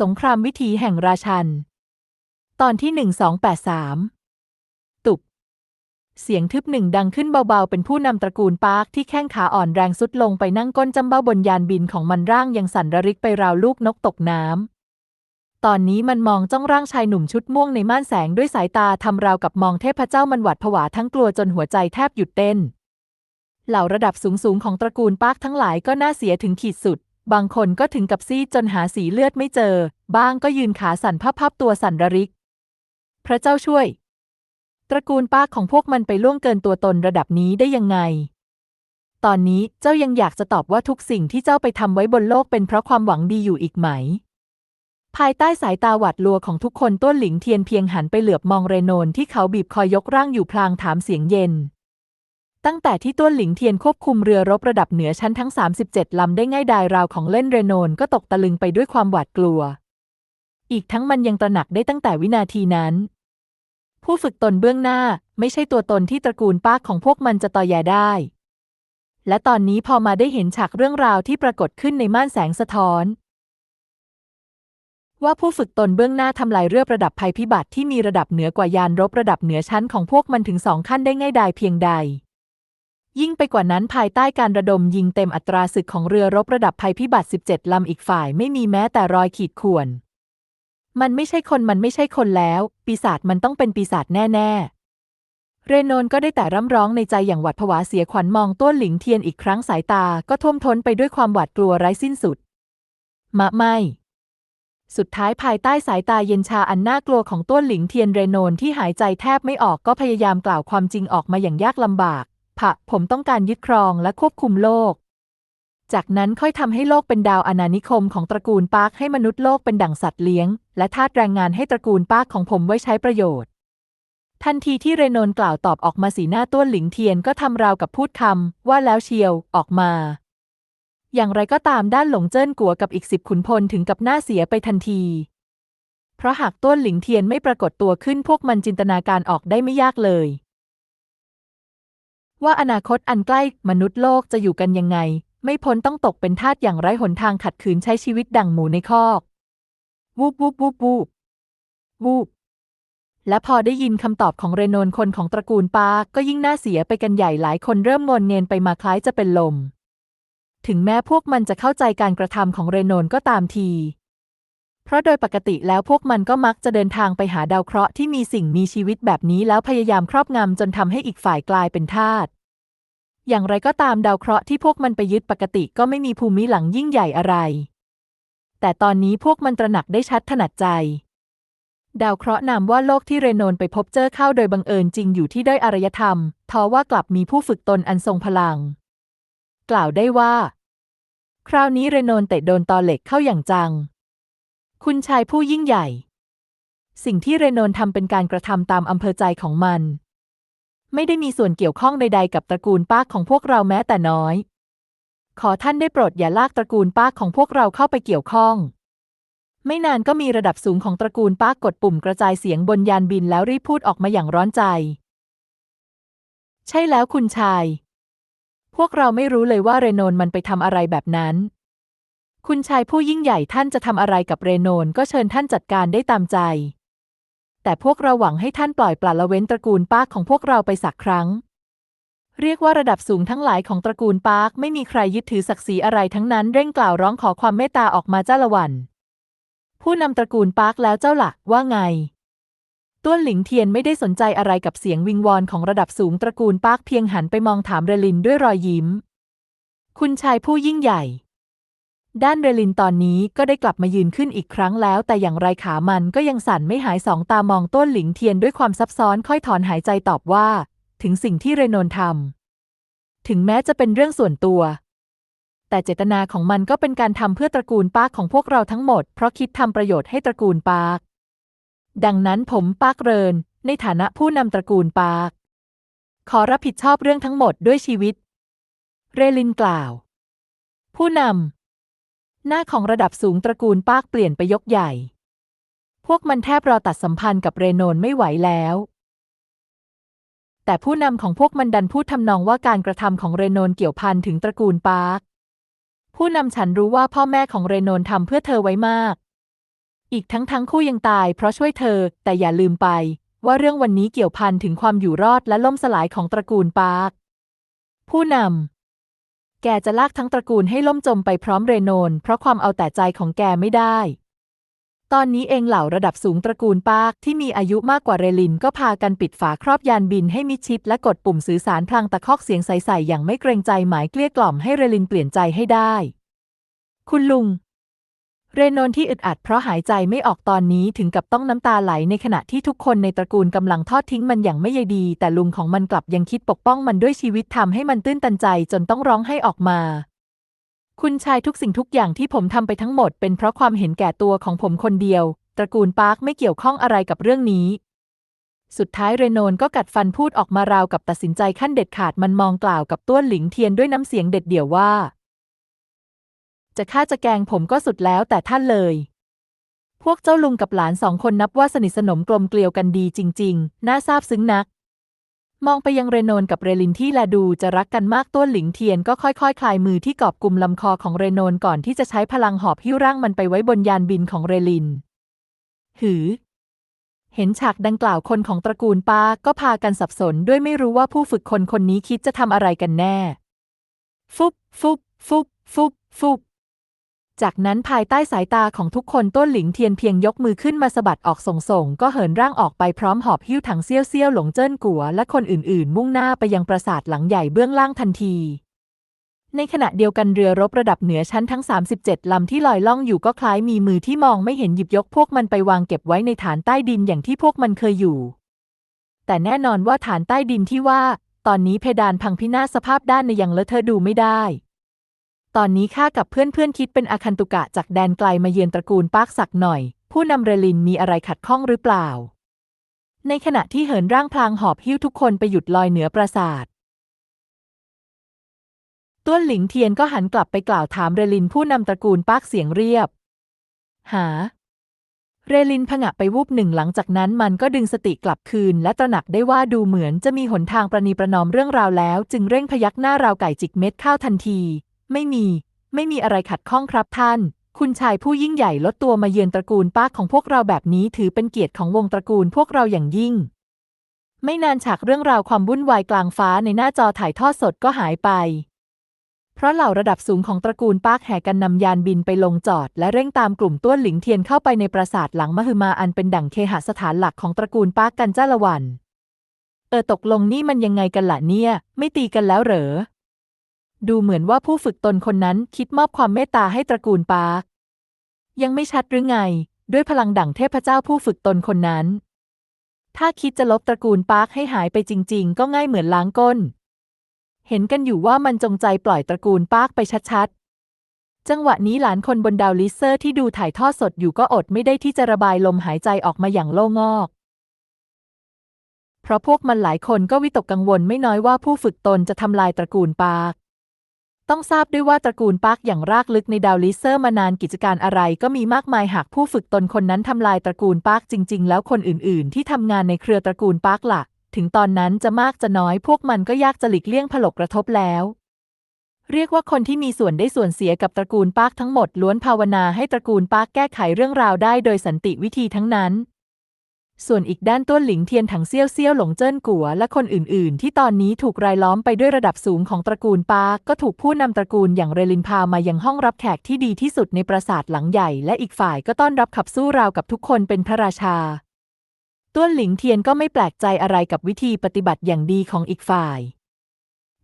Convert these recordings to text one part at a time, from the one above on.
สงครามวิถีแห่งราชัน ตอนที่หนึ่งสองแปดสามตุบ เสียงทึบหนึ่งดังขึ้นเบาๆ เป็นผู้นำตระกูลปาร์คที่แข้งขาอ่อนแรงสุดลงไปนั่งก้นจำเบ้าบนยานบินของมันร่างยังสั่นระริกไปราวลูกนกตกน้ำ ตอนนี้มันมองจ้องร่างชายหนุ่มชุดม่วงในม่านแสงด้วยสายตาทำราวกับมองเทพเจ้ามันหวัดผวาทั้งกลัวจนหัวใจแทบหยุดเต้น เหล่าระดับสูงๆของตระกูลปาร์คทั้งหลายก็น่าเสียถึงขีดสุด บางคนก็ถึงกับซีดจนหาสีเลือดไม่เจอ บ้างก็ยืนขาสั่นพับๆตัวสั่นระริก พระเจ้าช่วย ตระกูลป้าของพวกมันไปล่วงเกินตัวตนระดับนี้ได้ยังไง ตอนนี้เจ้ายังอยากจะตอบว่าทุกสิ่งที่เจ้าไปทำไว้บนโลกเป็นเพราะความหวังดีอยู่อีกไหม ภายใต้สายตาหวาดลัวของทุกคนต้นหลิงเทียนเพียงหันไปเหลือบมองเรโนนที่เขาบีบคอยยกร่างอยู่พลางถามเสียงเย็น ตั้งแต่ที่ต้นหลิงเทียนควบคุมเรือรบระดับเหนือชั้นทั้ง 37 ลำได้ง่ายดายราวของเล่นเรโนนก็ตกตะลึงไปด้วยความหวาดกลัว อีกทั้งมันยังตระหนักได้ตั้งแต่วินาทีนั้น ผู้ฝึกตนเบื้องหน้าไม่ใช่ตัวตนที่ตระกูลป้าของพวกมันจะต่อแยได้ และตอนนี้พอมาได้เห็นฉากเรื่องราวที่ปรากฏขึ้นในม่านแสงสะท้อน ว่าผู้ฝึกตนเบื้องหน้าทำลายเรือประดับภัยพิบัติที่มีระดับเหนือกว่ายานรบระดับเหนือชั้นของพวกมันถึงสองขั้นได้ง่ายดายเพียงใด ยิ่งไปกว่านั้นภายใต้การระดมยิงเต็มอัตราศึกของเรือรบระดับภัยพิบัติ 17 ลำอีกฝ่ายไม่มีแม้แต่รอยขีดข่วน มันไม่ใช่คนมันไม่ใช่คนแล้ว ปีศาจมันต้องเป็นปีศาจแน่ๆ เรโนนก็ได้แต่ร่ำร้องในใจอย่างหวาดผวาเสียขวัญมองต้นหลิงเทียนอีกครั้งสายตาก็ท่วมท้นไปด้วยความหวาดกลัวไร้สิ้นสุด มะไม่ สุดท้ายภายใต้สายตาเย็นชาอันน่ากลัวของต้นหลิงเทียนเรโนนที่หายใจแทบไม่ออกก็พยายามกล่าวความจริงออกมาอย่างยากลำบาก ผะผมต้องการยึดครองและควบคุมโลก จากนั้นค่อยทำให้โลกเป็นดาวอาณานิคมของตระกูลปาร์คให้มนุษย์โลกเป็นดั่งสัตว์เลี้ยง และทาสแรงงานให้ตระกูลปาร์คของผมไว้ใช้ประโยชน์ ทันทีที่เรโนนกล่าวตอบออกมาสีหน้าต้วนหลิงเทียนก็ทำราวกับพูดคำว่าแล้วเชียวออกมา อย่างไรก็ตามด้านหลงเจิ้นกัวกับอีกสิบขุนพลถึงกับหน้าเสียไปทันทีเพราะหากต้วนหลิงเทียนไม่ปรากฏตัวขึ้นพวกมันจินตนาการออกได้ไม่ยากเลย ว่าอนาคตอันใกล้มนุษย์โลกจะอยู่กันยังไง ไม่พ้นต้องตกเป็นทาสอย่างไร้หนทางขัดขืนใช้ชีวิตดั่งหมูในคอก วูบวูบวูบวูบวูบและพอได้ยินคำตอบของเรโนนคนของตระกูลปาก็ยิ่งน่าเสียไปกันใหญ่หลายคนเริ่มงนเงนไปมาคล้ายจะเป็นลม ถึงแม้พวกมันจะเข้าใจการกระทำของเรโนนก็ตามที เพราะโดยปกติแล้วพวกมันก็มักจะเดินทางไปหาดาวเคราะห์ที่มีสิ่งมีชีวิตแบบนี้แล้วพยายามครอบงำจนทำให้อีกฝ่ายกลายเป็นทาสอย่างไรก็ตามดาวเคราะห์ที่พวกมันไปยึดปกติก็ไม่มีภูมิหลังยิ่งใหญ่อะไร แต่ตอนนี้พวกมันตระหนักได้ชัดถนัดใจ ดาวเคราะห์นามว่าโลกที่เรโนนไปพบเจอเข้าโดยบังเอิญจริงอยู่ที่ด้อยอารยธรรม ทว่ากลับมีผู้ฝึกตนอันทรงพลัง กล่าวได้ว่า คราวนี้เรโนนเตะโดนตอเหล็กเข้าอย่างจัง คุณชายผู้ยิ่งใหญ่ สิ่งที่เรโนนทำเป็นการกระทำตามอำเภอใจของมัน ไม่ได้มีส่วนเกี่ยวข้องใดๆกับตระกูลป้าของพวกเราแม้แต่น้อย ขอท่านได้โปรดอย่าลากตระกูลป้าของพวกเราเข้าไปเกี่ยวข้อง ไม่นานก็มีระดับสูงของตระกูลป้ากดปุ่มกระจายเสียงบนยานบินแล้วรีบพูดออกมาอย่างร้อนใจ ใช่แล้วคุณชาย พวกเราไม่รู้เลยว่าเรโนนมันไปทำอะไรแบบนั้น คุณชายผู้ยิ่งใหญ่ท่านจะทำอะไรกับเรโนนก็เชิญท่านจัดการได้ตามใจ แต่พวกเราหวังให้ท่านปล่อยปละละเว้นตระกูลปาร์คของพวกเราไปสักครั้ง เรียกว่าระดับสูงทั้งหลายของตระกูลปาร์คไม่มีใครยึดถือศักดิ์ศรีอะไรทั้งนั้นเร่งกล่าวร้องขอความเมตตาออกมาเจ้าละวัน ผู้นำตระกูลปาร์คแล้วเจ้าหลักว่าไงต้วนหลิงเทียนไม่ได้สนใจอะไรกับเสียงวิงวอนของระดับสูงตระกูลปาร์คเพียงหันไปมองถามเรลินด้วยรอยยิ้ม คุณชายผู้ยิ่งใหญ่ ด้านเรลินตอนนี้ก็ได้กลับมายืนขึ้นอีกครั้งแล้ว แต่อย่างไรขามันก็ยังสั่นไม่หายสองตามองต้นหลิงเทียนด้วยความซับซ้อนค่อยถอนหายใจตอบว่า ถึงสิ่งที่เรโนนทำถึงแม้จะเป็นเรื่องส่วนตัว แต่เจตนาของมันก็เป็นการทำเพื่อตระกูลปาร์คของพวกเราทั้งหมด เพราะคิดทำประโยชน์ให้ตระกูลปาร์คดังนั้นผมปาร์คเรินในฐานะผู้นำตระกูลปาร์คขอรับผิดชอบเรื่องทั้งหมดด้วยชีวิต เรลินกล่าว ผู้นำ หน้าของระดับสูงตระกูลปาร์คเปลี่ยนไปยกใหญ่ พวกมันแทบรอตัดสัมพันธ์กับเรโนนไม่ไหวแล้ว แต่ผู้นำของพวกมันดันพูดทำนองว่าการกระทำของเรโนนเกี่ยวพันถึงตระกูลปาร์คผู้นำฉันรู้ว่าพ่อแม่ของเรโนนทำเพื่อเธอไว้มาก อีกทั้งทั้งคู่ยังตายเพราะช่วยเธอ แต่อย่าลืมไป ว่าเรื่องวันนี้เกี่ยวพันถึงความอยู่รอดและล่มสลายของตระกูลปาร์คผู้นำ แกจะลากทั้งตระกูลให้ล่มจมไปพร้อมเรโนน เพราะความเอาแต่ใจของแกไม่ได้ ตอนนี้เองเหล่าระดับสูงตระกูลปาร์คที่มีอายุมากกว่าเรลินก็พากันปิดฝาครอบยานบินให้มิดชิดและกดปุ่มสื่อสารพลางตะคอกเสียงใสๆอย่างไม่เกรงใจหมายเกลี้ยกล่อมให้เรลินเปลี่ยนใจให้ได้ คุณลุง เรโนนที่อึดอัดเพราะหายใจไม่ออกตอนนี้ถึงกับต้องน้ำตาไหลในขณะที่ทุกคนในตระกูลกำลังทอดทิ้งมันอย่างไม่ใยดี แต่ลุงของมันกลับยังคิดปกป้องมันด้วยชีวิตทำให้มันตื้นตันใจจนต้องร้องให้ออกมา คุณชายทุกสิ่งทุกอย่างที่ผมทำไปทั้งหมด เป็นเพราะความเห็นแก่ตัวของผมคนเดียว ตระกูลปาร์คไม่เกี่ยวข้องอะไรกับเรื่องนี้ สุดท้ายเรโนนก็กัดฟันพูดออกมาราวกับตัดสินใจขั้นเด็ดขาดมันมองกล่าวกับต้วนหลิงเทียนด้วยน้ำเสียงเด็ดเดี่ยวว่า จะฆ่าจะแกงผมก็สุดแล้วแต่ท่านเลย พวกเจ้าลุงกับหลานสองคนนับว่าสนิทสนมกลมเกลียวกันดีจริง ๆ น่าซาบซึ้งนัก มองไปยังเรโนนกับเรลินที่แลดูจะรักกันมากต้วนหลิงเทียนก็ค่อยๆคคลายมือที่กอบกลุ่มลำคอของเรโนนก่อนที่จะใช้พลังหอบหิ้วร่างมันไปไว้บนยานบินของเรลิน หือเห็นฉากดังกล่าวคนของตระกูลป้าก็พากันสับสนด้วยไม่รู้ว่าผู้ฝึกคนคนนี้คิดจะทำอะไรกันแน่ ฟุบฟุบฟุบฟุบฟุบ จากนั้นภายใต้สายตาของทุกคนต้นหลิงเทียนเพียงยกมือขึ้นมาสะบัดออกส่งๆก็เหินร่างออกไปพร้อมหอบหิ้วถังเซี่ยวเซี่ยวหลงเจิ้นกัวและคนอื่นๆ มุ่งหน้าไปยังปราสาทหลังใหญ่เบื้องล่างทันที ในขณะเดียวกันเรือรบระดับเหนือชั้นทั้ง 37 ลำที่ลอยล่องอยู่ก็คล้ายมีมือที่มองไม่เห็นหยิบยกพวกมันไปวางเก็บไว้ในฐานใต้ดินอย่างที่พวกมันเคยอยู่ แต่แน่นอนว่าฐานใต้ดินที่ว่า ตอนนี้เพดานพังพินาศสภาพด้านในยังเลอะเทอะดูไม่ได้ ตอนนี้ข้ากับเพื่อนๆคิดเป็นอาคันตุกะจากแดนไกลมาเยือนตระกูลปาร์คสักหน่อย ผู้นำเรลินมีอะไรขัดข้องหรือเปล่า ในขณะที่เหินร่างพลางหอบหิ้วทุกคนไปหยุดลอยเหนือปราสาทต้วนหลิงเทียนก็หันกลับไปกล่าวถามเรลินผู้นำตระกูลปาร์คเสียงเรียบ หา เรลินผงะไปวูบหนึ่งหลังจากนั้นมันก็ดึงสติกลับคืน และตระหนักได้ว่าดูเหมือนจะมีหนทางประนีประนอมเรื่องราวแล้ว จึงเร่งพยักหน้าราวไก่จิกเม็ดข้าวทันที ไม่มี ไม่มีอะไรขัดข้องครับท่าน คุณชายผู้ยิ่งใหญ่ลดตัวมาเยือนตระกูลป้าของพวกเราแบบนี้ถือเป็นเกียรติของวงตระกูลพวกเราอย่างยิ่ง ไม่นานฉากเรื่องราวความวุ่นวายกลางฟ้าในหน้าจอถ่ายทอดสดก็หายไป เพราะเหล่าระดับสูงของตระกูลปาแห่กันนำยานบินไปลงจอด และเร่งตามกลุ่มต้วนหลิงเทียนเข้าไปในปราสาทหลังมหึมาอันเป็นดั่งเคหสถานหลักของตระกูลปากันจ้าละวัน เออตกลงนี่มันยังไงกันล่ะเนี่ย ไม่ตีกันแล้วเหรอ ดูเหมือนว่าผู้ฝึกตนคนนั้นคิดมอบความเมตตาให้ตระกูลปาร์ค ยังไม่ชัดหรือไง ด้วยพลังดั่งเทพเจ้าผู้ฝึกตนคนนั้น ถ้าคิดจะลบตระกูลปาร์คให้หายไปจริง ๆ ก็ง่ายเหมือนล้างก้น เห็นกันอยู่ว่ามันจงใจปล่อยตระกูลปาร์คไปชัดๆ จังหวะนี้หลานคนบนดาวลิเซอร์ที่ดูถ่ายทอดสดอยู่ก็อดไม่ได้ที่จะระบายลมหายใจออกมาอย่างโล่งอกเพราะพวกมันหลายคนก็วิตกกังวลไม่น้อยว่าผู้ฝึกตนจะทำลายตระกูลปาร์ค ต้องทราบด้วยว่าตระกูลปาร์คอย่างรากลึกในดาวลิเซอร์มานานกิจการอะไรก็มีมากมายหากผู้ฝึกตนคนนั้นทำลายตระกูลปาร์คจริง ๆ แล้วคนอื่น ๆ ที่ทำงานในเครือตระกูลปาร์คล่ะถึงตอนนั้นจะมากจะน้อยพวกมันก็ยากจะหลีกเลี่ยงผลกระทบแล้ว เรียกว่าคนที่มีส่วนได้ส่วนเสียกับตระกูลปาร์คทั้งหมดล้วนภาวนาให้ตระกูลปาร์คแก้ไขเรื่องราวได้โดยสันติวิธีทั้งนั้น ส่วนอีกด้านต้นหลิงเทียนถังเซี่ยวเซี่ยวหลงเจิ้นกัวและคนอื่น ๆ ที่ตอนนี้ถูกรายล้อมไปด้วยระดับสูงของตระกูลปาก็ถูกผู้นำตระกูลอย่างเรลินพามายังห้องรับแขกที่ดีที่สุดในปราสาทหลังใหญ่ และอีกฝ่ายก็ต้อนรับขับสู้ราวกับทุกคนเป็นพระราชา ต้วนหลิงเทียนก็ไม่แปลกใจอะไรกับวิธีปฏิบัติอย่างดีของอีกฝ่าย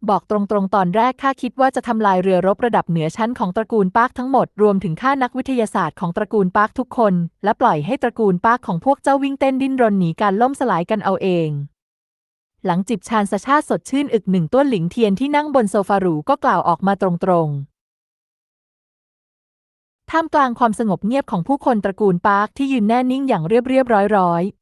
บอกตรงๆ ตอนแรกข้าคิดว่าจะทำลายเรือรบระดับเหนือชั้นของตระกูลปาร์คทั้งหมด รวมถึงค่านักวิทยาศาสตร์ของตระกูลปาร์คทุกคน และปล่อยให้ตระกูลปาร์คของพวกเจ้าวิ่งเต้นดิ้นรนหนีการล่มสลายกันเอาเอง หลังจิบชานสชาติสดชื่นอึกหนึ่งต้วนหลิงเทียนที่นั่งบนโซฟาหรูก็กล่าวออกมาตรงๆท่ามกลางความสงบเงียบของผู้คนตระกูลปาร์คที่ยืนแน่นิ่งอย่างเรียบเรียบร้อยร้อยๆ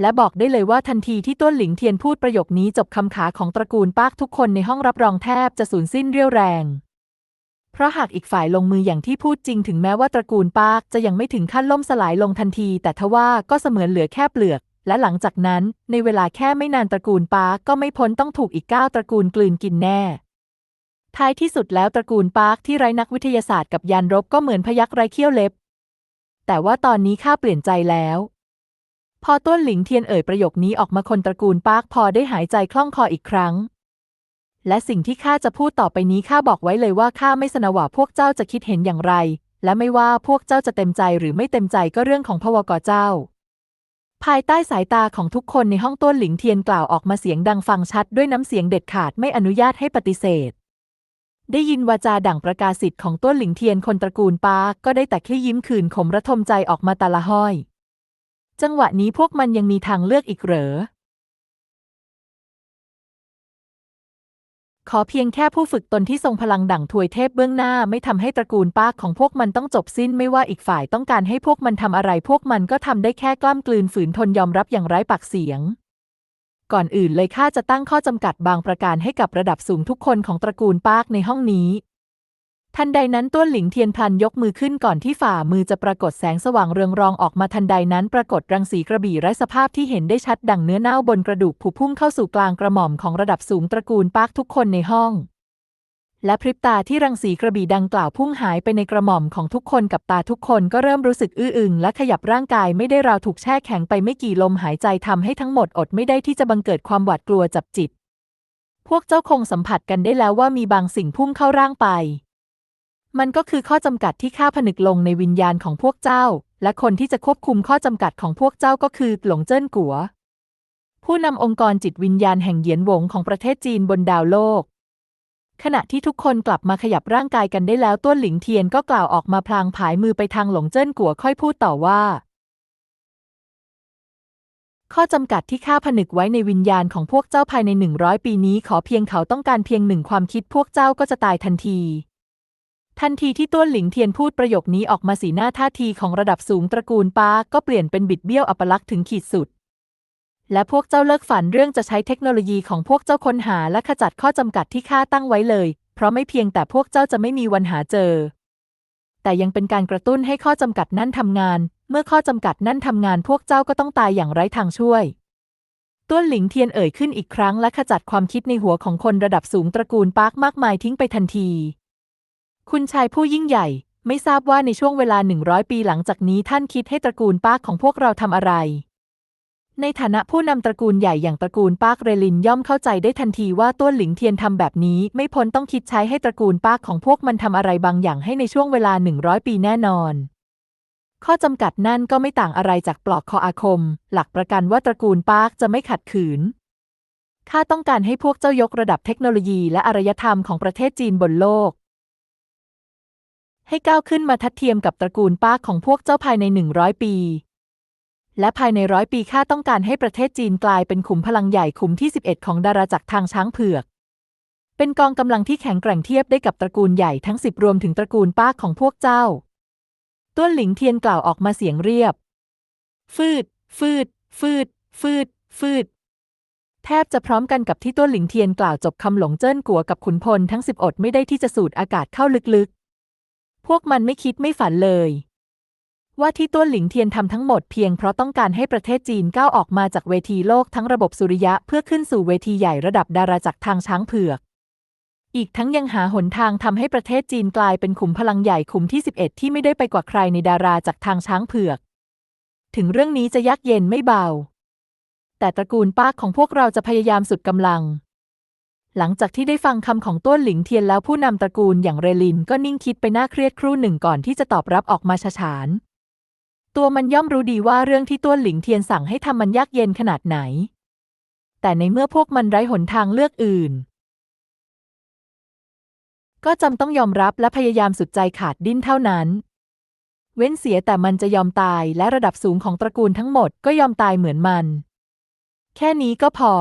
และบอกได้เลยว่าทันทีที่ต้นหลิงเทียนพูดประโยคนี้จบคำขาของตระกูลปาร์คทุกคนในห้องรับรองแทบจะสูญสิ้นเรี่ยวแรง เพราะหากอีกฝ่ายลงมืออย่างที่พูดจริงถึงแม้ว่าตระกูลปาร์คจะยังไม่ถึงขั้นล่มสลายลงทันที แต่ทว่าก็เสมือนเหลือแค่เปลือกและหลังจากนั้น ในเวลาแค่ไม่นานตระกูลปาร์คก็ไม่พ้นต้องถูกอีกเก้าตระกูลกลืนกินแน่ ท้ายที่สุดแล้วตระกูลปาร์คที่ไร้นักวิทยาศาสตร์กับยานรบก็เหมือนพยักไร้เขี้ยวเล็บ แต่ว่าตอนนี้ข้าเปลี่ยนใจแล้ว พอต้นหลิงเทียนเอ่ยประโยคนี้ออกมาคนตระกูลปาร์คพอได้หายใจคล่องคออีกครั้ง และสิ่งที่ข้าจะพูดต่อไปนี้ข้าบอกไว้เลยว่าข้าไม่สนว่าพวกเจ้าจะคิดเห็นอย่างไร และไม่ว่าพวกเจ้าจะเต็มใจหรือไม่เต็มใจก็เรื่องของพวกเจ้า ภายใต้สายตาของทุกคนในห้องต้นหลิงเทียนกล่าวออกมาเสียงดังฟังชัดด้วยน้ำเสียงเด็ดขาดไม่อนุญาตให้ปฏิเสธได้ยินวาจาดั่งประกาศสิทธิ์ของต้นหลิงเทียนคนตระกูลปาร์คก็ได้แต่แค่ยิ้มคืนขมระทมใจออกมาตาละห้อย จังหวะนี้พวกมันยังมีทางเลือกอีกเหรอ ขอเพียงแค่ผู้ฝึกตนที่ทรงพลังดั่งทวยเทพเบื้องหน้าไม่ทำให้ตระกูลปาของพวกมันต้องจบสิ้นไม่ว่าอีกฝ่ายต้องการให้พวกมันทำอะไร พวกมันก็ทำได้แค่กล้ามกลืนฝืนทนยอมรับอย่างไร้ปากเสียงก่อนอื่นเลยข้าจะตั้งข้อจำกัดบางประการให้กับระดับสูงทุกคนของตระกูลปาร์คในห้องนี้ ทันใดนั้นต้นหลิงเทียนพลันยกมือขึ้นก่อนที่ฝ่ามือจะปรากฏแสงสว่างเรืองรองออกมาทันใดนั้นปรากฏรังสีกระบี่ไร้สภาพที่เห็นได้ชัดดังเนื้อเน่าบนกระดูกผุพุ่งเข้าสู่กลางกระหม่อมของระดับสูงตระกูลปาร์คทุกคนในห้อง และพริบตาที่รังสีกระบี่ดังกล่าวพุ่งหายไปในกระหม่อมของทุกคนกับตาทุกคนก็เริ่มรู้สึกอื้ออึงและขยับร่างกายไม่ได้ราวถูกแช่แข็งไปไม่กี่ลมหายใจทำให้ทั้งหมดอดไม่ได้ที่จะบังเกิดความหวาดกลัวจับจิต พวกเจ้าคงสัมผัสกันได้แล้วว่ามีบางสิ่งพุ่งเข้าร่างไป มันก็คือข้อจำกัดที่ข้าผนึกลงในวิญญาณของพวกเจ้า และคนที่จะควบคุมข้อจำกัดของพวกเจ้าก็คือหลงเจิ้นกัว ผู้นำองค์กรจิตวิญญาณแห่งเหยียนหวงของประเทศจีนบนดาวโลก ขณะที่ทุกคนกลับมาขยับร่างกายกันได้แล้วต้วนหลิงเทียนก็กล่าวออกมาพลางผายมือไปทางหลงเจิ้นกัวค่อยพูดต่อว่า ข้อจำกัดที่ข้าผนึกไว้ในวิญญาณของพวกเจ้าภายในหนึ่งร้อยปีนี้ขอเพียงเขาต้องการเพียงหนึ่งความคิดพวกเจ้าก็จะตายทันที ทันทีที่ต้วนหลิงเทียนพูดประโยคนี้ออกมาสีหน้าท่าทีของระดับสูงตระกูลปาก็เปลี่ยนเป็นบิดเบี้ยวอัปลักษณ์ถึงขีดสุด และพวกเจ้าเลิกฝันเรื่องจะใช้เทคโนโลยีของพวกเจ้าค้นหาและขจัดข้อจำกัดที่ข้าตั้งไว้เลย เพราะไม่เพียงแต่พวกเจ้าจะไม่มีวันหาเจอ แต่ยังเป็นการกระตุ้นให้ข้อจำกัดนั่นทำงาน เมื่อข้อจำกัดนั่นทำงานพวกเจ้าก็ต้องตายอย่างไร้ทางช่วยต้วนหลิงเทียนเอ่ยขึ้นอีกครั้งและขจัดความคิดในหัวของคนระดับสูงตระกูลปาร์คมากมายทิ้งไปทันที คุณชายผู้ยิ่งใหญ่ ไม่ทราบว่าในช่วงเวลาหนึ่งร้อยปีหลังจากนี้ท่านคิดให้ตระกูลปาร์คของพวกเราทำอะไร ในฐานะผู้นำตระกูลใหญ่อย่างตระกูลปาร์คเรลินย่อมเข้าใจได้ทันทีว่าต้วนหลิงเทียนทำแบบนี้ ไม่พ้นต้องคิดใช้ให้ตระกูลปาร์คของพวกมันทำอะไรบางอย่างให้ในช่วงเวลาหนึ่งร้อยปีแน่นอน ข้อจำกัดนั่นก็ไม่ต่างอะไรจากปลอกคออาคม หลักประกันว่าตระกูลปาร์คจะไม่ขัดขืนข้าต้องการให้พวกเจ้ายกระดับเทคโนโลยีและอารยธรรมของประเทศจีนบนโลก ให้ก้าวขึ้นมาทัดเทียมกับตระกูลป้าของพวกเจ้าภายในหนึ่งร้อยปี และภายในร้อยปีข้าต้องการให้ประเทศจีนกลายเป็นขุมพลังใหญ่ขุมที่ 11 ของดาราจักรทางช้างเผือก เป็นกองกำลังที่แข็งแกร่งเทียบได้กับตระกูลใหญ่ทั้งสิบรวมถึงตระกูลป้าของพวกเจ้า ต้วนหลิงเทียนกล่าวออกมาเสียงเรียบ ฟืด ฟืด ฟืด ฟืด ฟืดแทบจะพร้อมกันกับที่ต้วนหลิงเทียนกล่าวจบคำหลงเจิ้นกัวกับขุนพลทั้งสิบอดไม่ได้ที่จะสูดอากาศเข้าลึก พวกมันไม่คิดไม่ฝันเลย ว่าที่ต้วนหลิงเทียนทำทั้งหมดเพียงเพราะต้องการให้ประเทศจีนก้าวออกมาจากเวทีโลกทั้งระบบสุริยะเพื่อขึ้นสู่เวทีใหญ่ระดับดาราจักรทางช้างเผือก อีกทั้งยังหาหนทางทำให้ประเทศจีนกลายเป็นขุมพลังใหญ่ขุมที่ 11 ที่ไม่ได้ไปกว่าใครในดาราจากทางช้างเผือก ถึงเรื่องนี้จะยากเย็นไม่เบา แต่ตระกูลป้าของพวกเราจะพยายามสุดกำลัง หลังจากที่ได้ฟังคำของต้วนหลิงเทียนแล้วผู้นำตระกูลอย่างเรลินก็นิ่งคิดไปหน้าเครียดครู่หนึ่งก่อนที่จะตอบรับออกมาฉาฉาน ตัวมันย่อมรู้ดีว่าเรื่องที่ต้วนหลิงเทียนสั่งให้ทำมันยากเย็นขนาดไหน แต่ในเมื่อพวกมันไร้หนทางเลือกอื่น ก็จำต้องยอมรับและพยายามสุดใจขาดดิ้นเท่านั้น เว้นเสียแต่มันจะยอมตายและระดับสูงของตระกูลทั้งหมดก็ยอมตายเหมือนมัน แค่นี้ก็พอ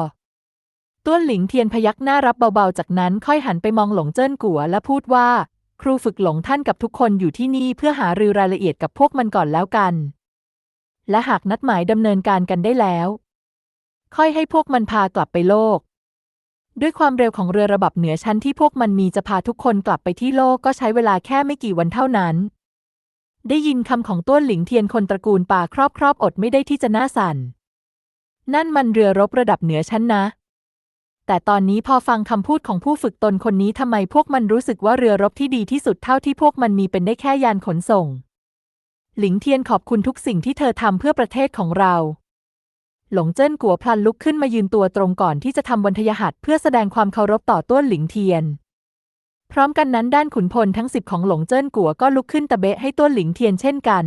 ต้วนหลิงเทียนพยักหน้ารับเบาๆ จากนั้นค่อยหันไปมองหลงเจิ้นกัวและพูดว่า ครูฝึกหลงท่านกับทุกคนอยู่ที่นี่เพื่อหารือรายละเอียดกับพวกมันก่อนแล้วกัน และหากนัดหมายดำเนินการกันได้แล้ว ค่อยให้พวกมันพากลับไปโลก ด้วยความเร็วของเรือระบับเหนือชั้นที่พวกมันมีจะพาทุกคนกลับไปที่โลกก็ใช้เวลาแค่ไม่กี่วันเท่านั้น ได้ยินคำของต้วนหลิงเทียนคนตระกูลป่าครอบครอบอดไม่ได้ที่จะหน้าสั่นนั่นมันเรือรบระดับเหนือชั้นนะ แต่ตอนนี้พอฟังคำพูดของผู้ฝึกตนคนนี้ทำไมพวกมันรู้สึกว่าเรือรบที่ดีที่สุดเท่าที่พวกมันมีเป็นได้แค่ยานขนส่ง หลิงเทียนขอบคุณทุกสิ่งที่เธอทำเพื่อประเทศของเรา หลงเจิ้นกัวพลันลุกขึ้นมายืนตัวตรงก่อนที่จะทำวันทยหัตเพื่อแสดงความเคารพต่อต้วนหลิงเทียน พร้อมกันนั้นด้านขุนพลทั้งสิบของหลงเจิ้นกัวก็ลุกขึ้นตะเบะให้ต้วนหลิงเทียนเช่นกัน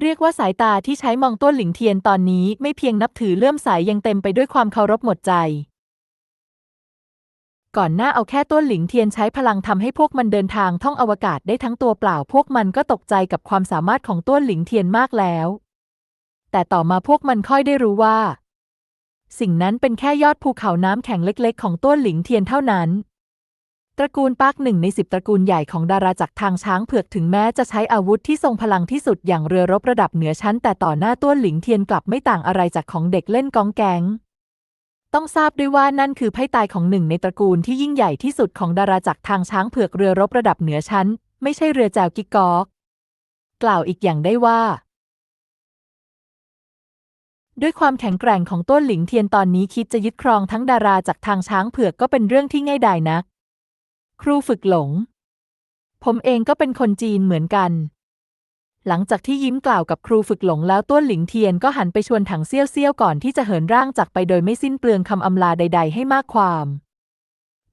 เรียกว่าสายตาที่ใช้มองต้วนหลิงเทียนตอนนี้ไม่เพียงนับถือเลื่อมใสยังเต็มไปด้วยความเคารพหมดใจ ก่อนหน้าเอาแค่ต้วนหลิงเทียนใช้พลังทำให้พวกมันเดินทางท่องอวกาศได้ทั้งตัวเปล่า พวกมันก็ตกใจกับความสามารถของต้วนหลิงเทียนมากแล้ว แต่ต่อมาพวกมันค่อยได้รู้ว่า สิ่งนั้นเป็นแค่ยอดภูเขาน้ำแข็งเล็กๆ ของต้วนหลิงเทียนเท่านั้น ตระกูลปาร์คหนึ่งในสิบตระกูลใหญ่ของดาราจักรทางช้างเผือกถึงแม้จะใช้อาวุธที่ทรงพลังที่สุดอย่างเรือรบระดับเหนือชั้น แต่ต่อหน้าต้วนหลิงเทียนกลับไม่ต่างอะไรจากของเด็กเล่นกองแกง ต้องทราบด้วยว่านั่นคือไพ่ตายของหนึ่งในตระกูลที่ยิ่งใหญ่ที่สุดของดาราจักรทางช้างเผือกเรือรบระดับเหนือชั้น ไม่ใช่เรือแจวกิกกอกกล่าวอีกอย่างได้ว่า ด้วยความแข็งแกร่งของต้นหลิงเทียนตอนนี้คิดจะยึดครองทั้งดาราจากทางช้างเผือกก็เป็นเรื่องที่ง่ายดายนัก ครูฝึกหลง ผมเองก็เป็นคนจีนเหมือนกัน หลังจากที่ยิ้มกล่าวกับครูฝึกหลงแล้วต้วนหลิงเทียนก็หันไปชวนถังเซี่ยวเซี่ยวก่อนที่จะเหินร่างจากไปโดยไม่สิ้นเปลืองคำอำลาใด ๆ ให้มากความ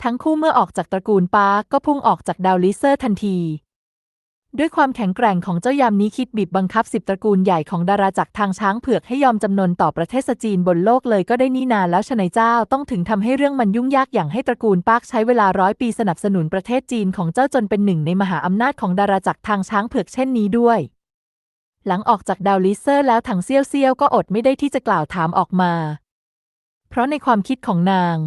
ทั้งคู่เมื่อออกจากตระกูลปาก็พุ่งออกจากดาวลิเซอร์ทันที ด้วยความแข็งแกร่งของเจ้ายามนี้คิดบีบบังคับสิบตระกูลใหญ่ของดาราจักรทางช้างเผือกให้ยอมจำนนต่อประเทศจีนบนโลกเลยก็ได้นี่นานแล้วชนายเจ้าต้องถึงทำให้เรื่องมันยุ่งยากอย่างให้ตระกูลปาร์คใช้เวลาร้อยปีสนับสนุนประเทศจีนของเจ้าจนเป็นหนึ่งในมหาอำนาจของดาราจักรทางช้างเผือกเช่นนี้ด้วย หลังออกจากดาวลิเซอร์แล้วถังเซี่ยวเซี่ยวก็อดไม่ได้ที่จะกล่าวถามออกมา เพราะในความคิดของนาง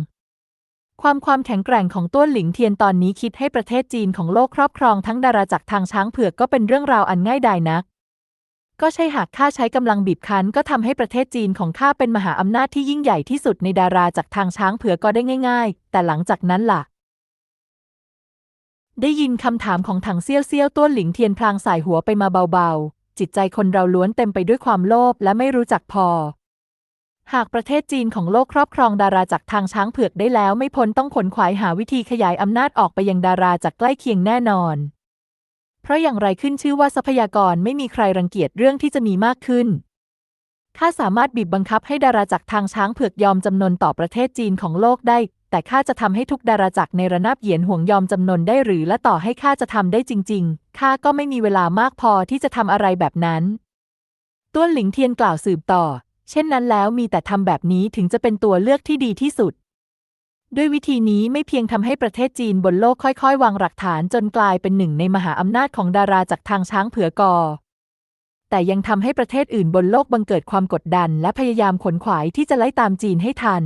ความความแข็งแกร่งของต้วนหลิงเทียนตอนนี้คิดให้ประเทศจีนของโลกครอบครองทั้งดาราจักรทางช้างเผือกก็เป็นเรื่องราวอันง่ายดายนัก ก็ใช่หากข้าใช้กำลังบีบคั้นก็ทำให้ประเทศจีนของข้าเป็นมหาอำนาจที่ยิ่งใหญ่ที่สุดในดาราจากทางช้างเผือกก็ได้ง่าย ๆ แต่หลังจากนั้นล่ะได้ยินคำถามของถังเซี่ยวเซี่ยวต้วนหลิงเทียนพลางสายหัวไปมาเบาๆ จิตใจคนเราล้วนเต็มไปด้วยความโลภและไม่รู้จักพอ หากประเทศจีนของโลกครอบครองดาราจากทางช้างเผือกได้แล้ว ไม่พ้นต้องขนขวายหาวิธีขยายอำนาจออกไปยังดาราจากใกล้เคียงแน่นอน เพราะอย่างไรขึ้นชื่อว่าทรัพยากรไม่มีใครรังเกียจเรื่องที่จะมีมากขึ้นข้าสามารถบีบบังคับให้ดาราจักรทางช้างเผือกยอมจำนนต่อประเทศจีนของโลกได้ แต่ข้าจะทำให้ทุกดาราจักรในระนาบเหยียนห่วงยอมจำนนได้หรือและต่อให้ข้าจะทำได้จริง ๆ ข้าก็ไม่มีเวลามากพอที่จะทำอะไรแบบนั้น ต้วนหลิงเทียนกล่าวสืบต่อ เช่นนั้นแล้วมีแต่ทำแบบนี้ถึงจะเป็นตัวเลือกที่ดีที่สุด ด้วยวิธีนี้ไม่เพียงทำให้ประเทศจีนบนโลกค่อยๆ วางหลักฐานจนกลายเป็นหนึ่งในมหาอำนาจของดาราจากทางช้างเผือกอแต่ยังทำให้ประเทศอื่นบนโลกบังเกิดความกดดัน และพยายามขนขวายที่จะไล่ตามจีนให้ทัน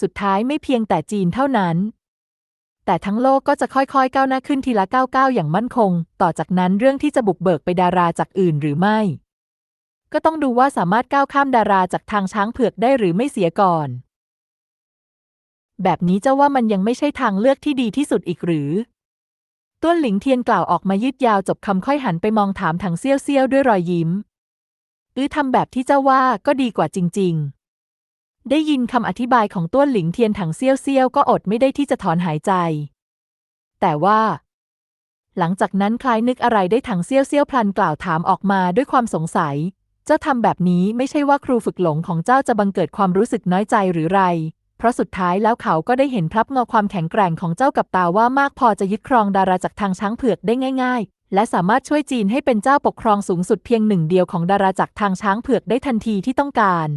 สุดท้ายไม่เพียงแต่จีนเท่านั้น แต่ทั้งโลกก็จะค่อยๆ ก้าวหน้าขึ้นทีละก้าวก้าวอย่างมั่นคง ต่อจากนั้นเรื่องที่จะบุกเบิกไปดาราจากอื่นหรือไม่ ก็ต้องดูว่าสามารถก้าวข้ามดาราจากทางช้างเผือกได้หรือไม่เสียก่อน แบบนี้เจ้าว่ามันยังไม่ใช่ทางเลือกที่ดีที่สุดอีกหรือต้วนหลิงเทียนกล่าวออกมายืดยาวจบคำค่อยหันไปมองถามถังเซี่ยวเซี่ยวด้วยรอยยิ้ม อือทำแบบที่เจ้าว่าก็ดีกว่าจริง ๆ ได้ยินคำอธิบายของต้วนหลิงเทียนถังเซี่ยวเซี่ยวก็อดไม่ได้ที่จะถอนหายใจ แต่ว่า หลังจากนั้นคล้ายนึกอะไรได้ถังเซี่ยวเซี่ยวพลันกล่าวถามออกมาด้วยความสงสัย เจ้าทำแบบนี้ไม่ใช่ว่าครูฝึกหลงของเจ้าจะบังเกิดความรู้สึกน้อยใจหรือไร เพราะสุดท้ายแล้วเขาก็ได้เห็นพลับเงาความแข็งแกร่งของเจ้ากับตาว่ามากพอจะยึดครองดาราจากทางช้างเผือกได้ง่าย ๆ และสามารถช่วยจีนให้เป็นเจ้าปกครองสูงสุดเพียงหนึ่งเดียวของดาราจากทางช้างเผือกได้ทันทีที่ต้องการ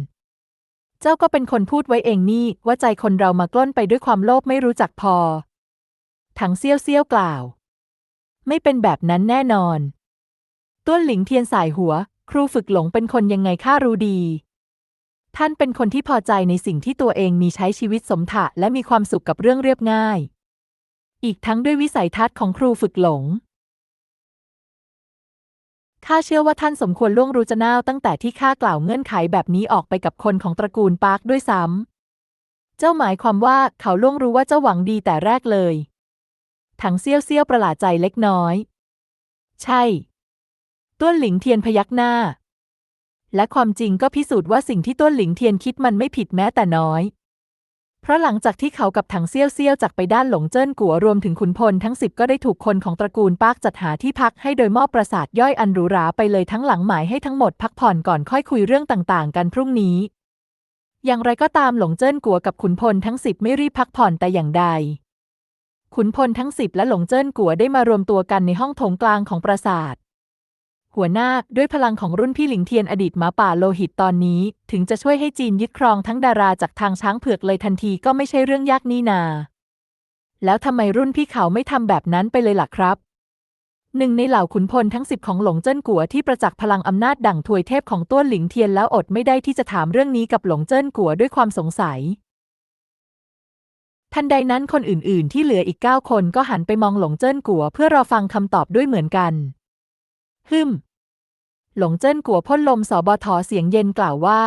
เจ้าก็เป็นคนพูดไว้เองนี่ว่าใจคนเรามากล้นไปด้วยความโลภไม่รู้จักพอ ถังเซี่ยวเซี่ยวกล่าว ไม่เป็นแบบนั้นแน่นอน ต้วนหลิงเทียนสายหัว ครูฝึกหลงเป็นคนยังไงข้ารู้ดี ท่านเป็นคนที่พอใจในสิ่งที่ตัวเองมีใช้ชีวิตสมถะและมีความสุขกับเรื่องเรียบง่าย อีกทั้งด้วยวิสัยทัศน์ของครูฝึกหลง ข้าเชื่อว่าท่านสมควรล่วงรู้จะน่าวตั้งแต่ที่ข้ากล่าวเงื่อนไขแบบนี้ออกไปกับคนของตระกูลปาร์คด้วยซ้ำ เจ้าหมายความว่าเขาล่วงรู้ว่าเจ้าหวังดีแต่แรกเลย ถังเซี่ยวเซี่ยวประหลาดใจเล็กน้อย ใช่ ต้วนหลิงเทียนพยักหน้า และความจริงก็พิสูจน์ว่าสิ่งที่ต้วนหลิงเทียนคิดมันไม่ผิดแม้แต่น้อย เพราะหลังจากที่เขากับถังเซี่ยวเซี่ยวจากไปด้านหลงเจิ้นกัวรวมถึงขุนพลทั้งสิบก็ได้ถูกคนของตระกูลปากจัดหาที่พักให้โดยมอบปราสาทย่อยอันหรูหราไปเลยทั้งหลังหมายให้ทั้งหมดพักผ่อนก่อนค่อยคุยเรื่องต่างๆ กันพรุ่งนี้ อย่างไรก็ตามหลงเจิ้นกัวกับขุนพลทั้งสิบไม่รีบพักผ่อนแต่อย่างใด ขุนพลทั้งสิบและหลงเจิ้นกัวได้มารวมตัวกันในห้องโถงกลางของปราสาท หัวหน้าด้วยพลังของรุ่นพี่หลิงเทียนอดีตหมาป่าโลหิตตอนนี้ ถึงจะช่วยให้จีนยึดครองทั้งดาราจากทางช้างเผือกเลยทันทีก็ไม่ใช่เรื่องยากนี่นา แล้วทำไมรุ่นพี่เขาไม่ทำแบบนั้นไปเลยล่ะครับหนึ่งในเหล่าขุนพลทั้งสิบของหลงเจิ้นกัวที่ประจักษ์พลังอำนาจดั่งถวยเทพของต้วนหลิงเทียนแล้วอดไม่ได้ที่จะถามเรื่องนี้กับหลงเจิ้นกัวด้วยความสงสัย ทันใดนั้นคนอื่น ๆ ที่เหลืออีกเก้าคนก็หันไปมองหลงเจิ้นกัวเพื่อรอฟังคำตอบด้วยเหมือนกัน ฮึม หลงเจิ้นกัวพ่นลมสอบทอเสียงเย็นกล่าวว่า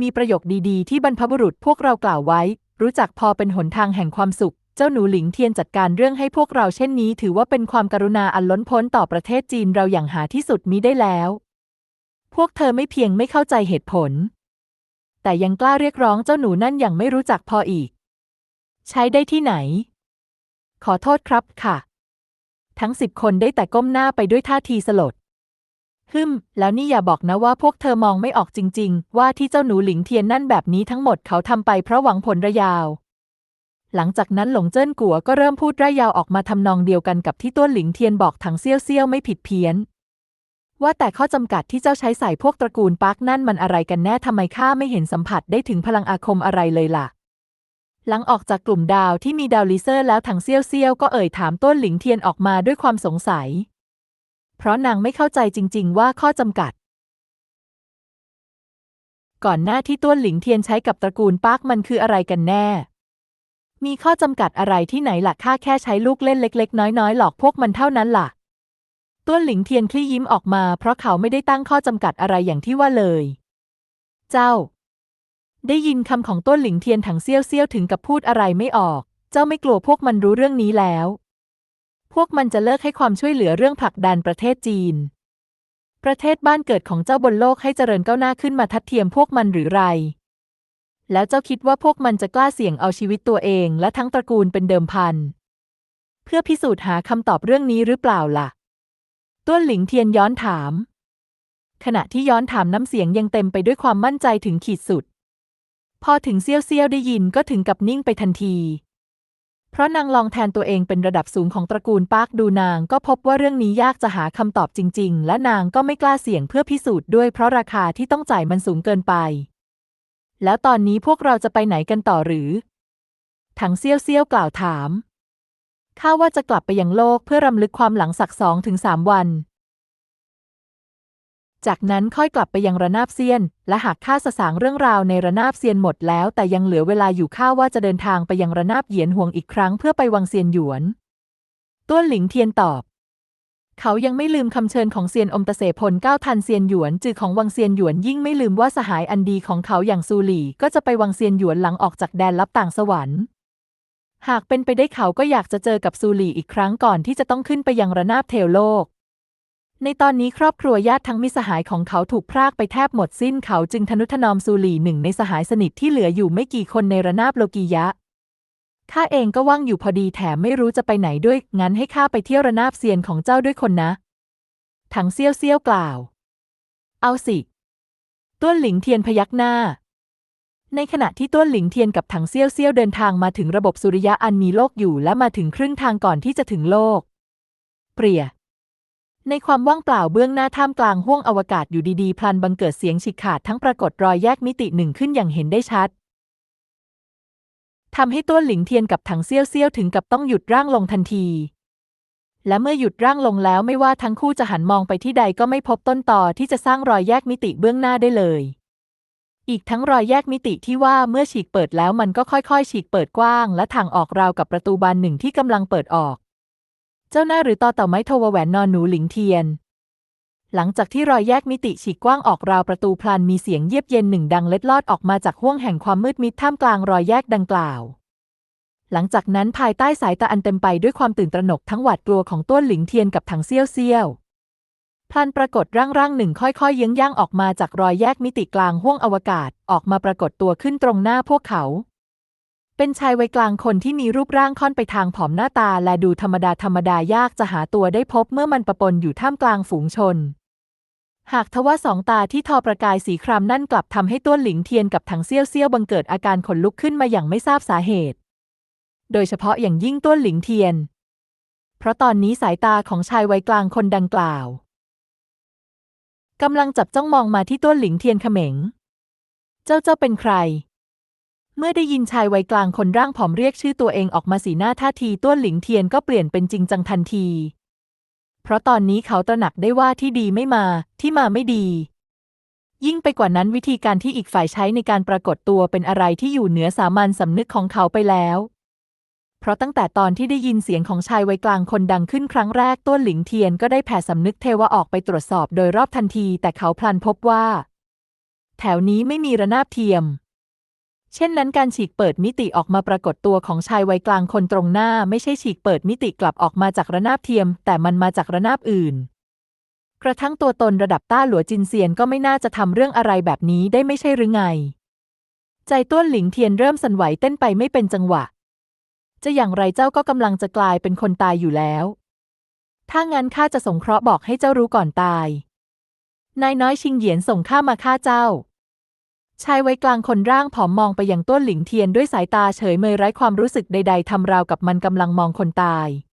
มีประโยคดีๆ ที่บรรพบุรุษพวกเรากล่าวไว้ รู้จักพอเป็นหนทางแห่งความสุข เจ้าหนูหลิงเทียนจัดการเรื่องให้พวกเราเช่นนี้ ถือว่าเป็นความกรุณาอันล้นพ้นต่อประเทศจีนเราอย่างหาที่สุดมิได้แล้ว พวกเธอไม่เพียงไม่เข้าใจเหตุผล แต่ยังกล้าเรียกร้องเจ้าหนูนั่นอย่างไม่รู้จักพออีก ใช้ได้ที่ไหน ขอโทษครับค่ะ ทั้งสิบคนได้แต่ก้มหน้าไปด้วยท่าทีสลด ฮึมแล้วนี่อย่าบอกนะว่าพวกเธอมองไม่ออกจริง ๆ ว่าที่เจ้าหนูหลิงเทียนนั่นแบบนี้ทั้งหมดเขาทำไปเพราะหวังผลระยาว หลังจากนั้นหลงเจิ้นกัวก็เริ่มพูดระยาวออกมาทำนองเดียวกันกับที่ต้วนหลิงเทียนบอกถังเซี่ยวเซี่ยวไม่ผิดเพี้ยน ว่าแต่ข้อจำกัดที่เจ้าใช้ใส่พวกตระกูลปาร์กนั่นมันอะไรกันแน่ทำไมข้าไม่เห็นสัมผัสได้ถึงพลังอาคมอะไรเลยล่ะหลังออกจากกลุ่มดาวที่มีดาวลิเซอร์แล้วถังเซี่ยวเซี่ยวก็เอ่ยถามต้นหลิงเทียนออกมาด้วยความสงสัย เพราะนางไม่เข้าใจจริง ๆ ว่าข้อจำกัด ก่อนหน้าที่ต้วนหลิงเทียนใช้กับตระกูลปาร์กมันคืออะไรกันแน่ มีข้อจำกัดอะไรที่ไหนล่ะข้าแค่ใช้ลูกเล่นเล็ก ๆ น้อยๆ หลอกพวกมันเท่านั้นล่ะต้วนหลิงเทียนคลี่ยิ้มออกมาเพราะเขาไม่ได้ตั้งข้อจำกัดอะไรอย่างที่ว่าเลย เจ้า ได้ยินคำของต้วนหลิงเทียนถังเซี่ยวเซี่ยวถึงกับพูดอะไรไม่ออก เจ้าไม่กลัวพวกมันรู้เรื่องนี้แล้ว พวกมันจะเลิกให้ความช่วยเหลือเรื่องผลักดันประเทศจีน ประเทศบ้านเกิดของเจ้าบนโลกให้เจริญก้าวหน้าขึ้นมาทัดเทียมพวกมันหรือไร แล้วเจ้าคิดว่าพวกมันจะกล้าเสี่ยงเอาชีวิตตัวเอง และทั้งตระกูลเป็นเดิมพัน เพื่อพิสูจน์หาคำตอบเรื่องนี้หรือเปล่าล่ะ ต้วนหลิงเทียนย้อนถาม ขณะที่ย้อนถามน้ำเสียงยังเต็มไปด้วยความมั่นใจถึงขีดสุด พอถึงเซี่ยวเซี่ยวได้ยินก็ถึงกับนิ่งไปทันที เพราะนางลองแทนตัวเองเป็นระดับสูงของตระกูลปาร์คดูนางก็พบว่าเรื่องนี้ยากจะหาคำตอบจริง ๆ และนางก็ไม่กล้าเสี่ยงเพื่อพิสูจน์ด้วยเพราะราคาที่ต้องจ่ายมันสูงเกินไป แล้วตอนนี้พวกเราจะไปไหนกันต่อหรือ ถังเซี่ยวเซี่ยวกล่าวถามข้าว่าจะกลับไปยังโลกเพื่อรำลึกความหลังสักสองถึงสามวัน จากนั้นค่อยกลับไปยังระนาบเซียน และหากข้าสสางเรื่องราวในระนาบเซียนหมดแล้ว แต่ยังเหลือเวลาอยู่ข้าว่าจะเดินทางไปยังระนาบเหยียนห่วงอีกครั้งเพื่อไปวังเซียนหยวน ต้วนหลิงเทียนตอบ เขายังไม่ลืมคำเชิญของเซียนอมตะเสพลก้าวทันเซียนหยวนจือของวังเซียนหยวนยิ่งไม่ลืมว่าสหายอันดีของเขาอย่างซูหลี่ ก็จะไปวังเซียนหยวนหลังออกจากแดนลับต่างสวรรค์หากเป็นไปได้เขาก็อยากจะเจอกับซูหลี่อีกครั้งก่อนที่จะต้องขึ้นไปยังระนาบเทวโลก ในตอนนี้ครอบครัวญาติทั้งมิสหายของเขาถูกพรากไปแทบหมดสิ้นเขาจึงทนุถนอมซูหลี่หนึ่งในสหายสนิทที่เหลืออยู่ไม่กี่คนในระนาบโลกียะ ข้าเองก็ว่างอยู่พอดีแถมไม่รู้จะไปไหนด้วย งั้นให้ข้าไปเที่ยวระนาบเซียนของเจ้าด้วยคนนะ ถังเซี่ยวเซี่ยวกล่าว เอาสิ ต้วนหลิงเทียนพยักหน้า ในขณะที่ต้วนหลิงเทียนกับถังเซี่ยวเซี่ยวเดินทางมาถึงระบบสุริยะอันมีโลกอยู่และมาถึงครึ่งทางก่อนที่จะถึงโลก เปรีย ในความว่างเปล่าเบื้องหน้าท่ามกลางห้วงอวกาศอยู่ดีๆ พลันบังเกิดเสียงฉีกขาดทั้งปรากฏรอยแยกมิติหนึ่งขึ้นอย่างเห็นได้ชัดทำให้ต้วนหลิงเทียนกับถังเซี่ยวเซี่ยวถึงกับต้องหยุดร่างลงทันที และเมื่อหยุดร่างลงแล้วไม่ว่าทั้งคู่จะหันมองไปที่ใดก็ไม่พบต้นตอที่จะสร้างรอยแยกมิติเบื้องหน้าได้เลย อีกทั้งรอยแยกมิติที่ว่าเมื่อฉีกเปิดแล้วมันก็ค่อยๆ ฉีกเปิดกว้าง และทางออกราวกับประตูบานหนึ่งที่กำลังเปิดออก เจ้าหน้าหรือต่อเต่าไม้โทวแหวนนอนหนูหลิงเทียน หลังจากที่รอยแยกมิติฉีกกว้างออกราวประตูพลันมีเสียงเยียบเย็นหนึ่งดังเล็ดลอดออกมาจากห้วงแห่งความมืดมิดท่ามกลางรอยแยกดังกล่าว หลังจากนั้นภายใต้สายตาอันเต็มไปด้วยความตื่นตระหนกทั้งหวาดกลัวของต้วนหลิงเทียนกับถังเซี่ยวเซี่ยวพลันปรากฏร่างร่างหนึ่งค่อยๆเยื้องย่างออกมาจากรอยแยกมิติกลางห้วงอวกาศออกมาปรากฏตัวขึ้นตรงหน้าพวกเขา เป็นชายวัยกลางคนที่มีรูปร่างค่อนไปทางผอมหน้าตาและดูธรรมดาธรรมดายากจะหาตัวได้พบเมื่อมันประปนอยู่ท่ามกลางฝูงชน หากทว่าสองตาที่ทอประกายสีครามนั่นกลับทำให้ต้วนหลิงเทียนกับถังเซี่ยวเซี่ยวบังเกิดอาการขนลุกขึ้นมาอย่างไม่ทราบสาเหตุ โดยเฉพาะอย่างยิ่งต้วนหลิงเทียน เพราะตอนนี้สายตาของชายวัยกลางคนดังกล่าวกำลังจับจ้องมองมาที่ต้วนหลิงเทียนเขม็ง เจ้าเจ้าเป็นใคร เมื่อได้ยินชายวัยกลางคนร่างผอมเรียกชื่อตัวเองออกมาสีหน้าท่าทีต้วนหลิงเทียนก็เปลี่ยนเป็นจริงจังทันที เพราะตอนนี้เขาตระหนักได้ว่าที่ดีไม่มาที่มาไม่ดี ยิ่งไปกว่านั้นวิธีการที่อีกฝ่ายใช้ในการปรากฏตัวเป็นอะไรที่อยู่เหนือสามัญสำนึกของเขาไปแล้ว เพราะตั้งแต่ตอนที่ได้ยินเสียงของชายวัยกลางคนดังขึ้นครั้งแรกต้วนหลิงเทียนก็ได้แผ่สำนึกเทวะออกไปตรวจสอบโดยรอบทันที แต่เขาพลันพบว่า แถวนี้ไม่มีระนาบเทียม เช่นนั้นการฉีกเปิดมิติออกมาปรากฏตัวของชายวัยกลางคนตรงหน้าไม่ใช่ฉีกเปิดมิติกลับออกมาจากระนาบเทียม แต่มันมาจากระนาบอื่น กระทั่งตัวตนระดับต้าหลัวจินเซียนก็ไม่น่าจะทำเรื่องอะไรแบบนี้ได้ไม่ใช่หรือไง ใจต้วนหลิงเทียนเริ่มสั่นไหวเต้นไปไม่เป็นจังหวะ จะอย่างไรเจ้าก็กำลังจะกลายเป็นคนตายอยู่แล้ว ถ้างั้นข้าจะสงเคราะห์บอกให้เจ้ารู้ก่อนตาย นายน้อยชิงเหยียนส่งข้ามาฆ่าเจ้า ชายวัยกลางคนร่างผอมมองไปยังต้นหลิงเทียนด้วยสายตาเฉยเมยไร้ความรู้สึกใดๆทำราวกับมันกำลังมองคนตาย